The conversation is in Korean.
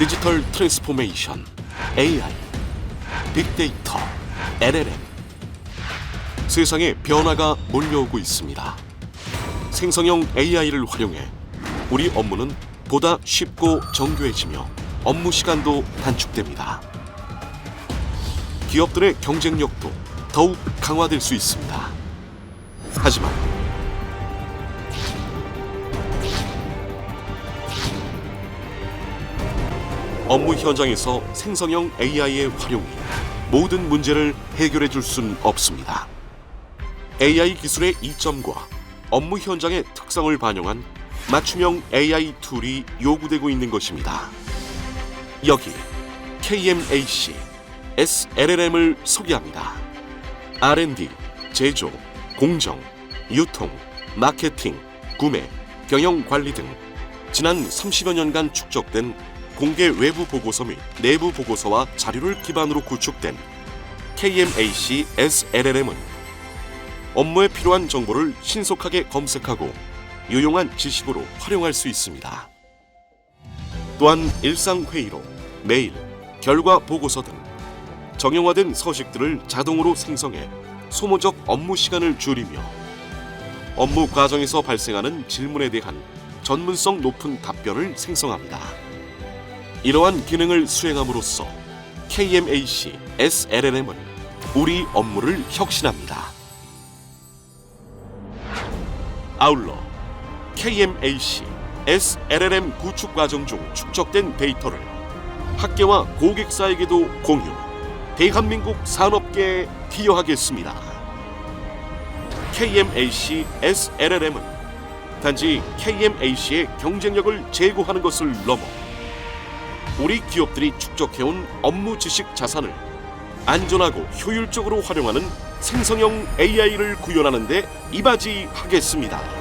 디지털 트랜스포메이션, AI, 빅데이터, LLM. 세상에 변화가 몰려오고 있습니다. 생성형 AI를 활용해 우리 업무는 보다 쉽고 정교해지며 업무 시간도 단축됩니다. 기업들의 경쟁력도 더욱 강화될 수 있습니다. 하지만 업무 현장에서 생성형 AI의 활용이 모든 문제를 해결해 줄 수는 없습니다. AI 기술의 이점과 업무 현장의 특성을 반영한 맞춤형 AI 툴이 요구되고 있는 것입니다. 여기 KMAC SLLM을 소개합니다. R&D, 제조, 공정, 유통, 마케팅, 구매, 경영 관리 등 지난 30여 년간 축적된 공개 외부 보고서 및 내부 보고서와 자료를 기반으로 구축된 KMAC SLLM은 업무에 필요한 정보를 신속하게 검색하고 유용한 지식으로 활용할 수 있습니다. 또한 일상 회의로 메일, 결과 보고서 등 정형화된 서식들을 자동으로 생성해 소모적 업무 시간을 줄이며 업무 과정에서 발생하는 질문에 대한 전문성 높은 답변을 생성합니다. 이러한 기능을 수행함으로써 KMAC SLLM은 우리 업무를 혁신합니다. 아울러 KMAC SLLM 구축 과정 중 축적된 데이터를 학계와 고객사에게도 공유, 대한민국 산업계에 기여하겠습니다. KMAC SLLM은 단지 KMAC의 경쟁력을 제고하는 것을 넘어 우리 기업들이 축적해온 업무 지식 자산을 안전하고 효율적으로 활용하는 생성형 AI를 구현하는 데 이바지하겠습니다.